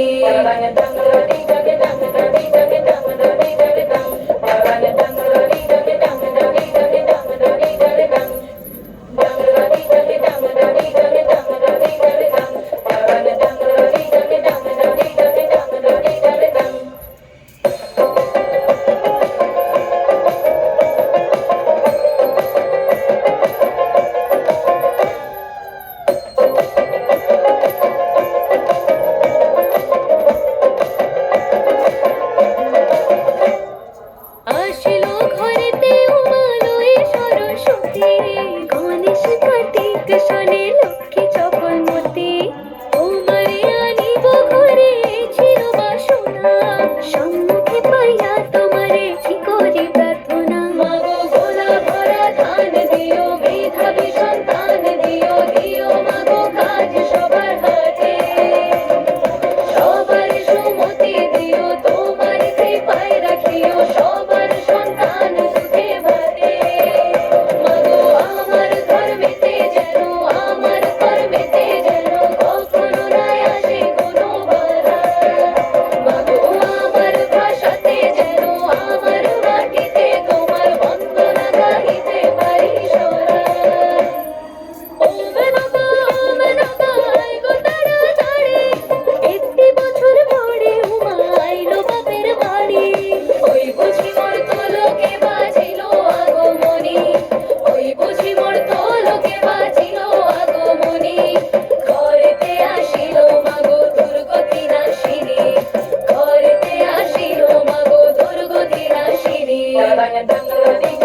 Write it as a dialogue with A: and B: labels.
A: Pertanyaan tentang ঘনেশ Kartik শোনে i yang banyak dengerin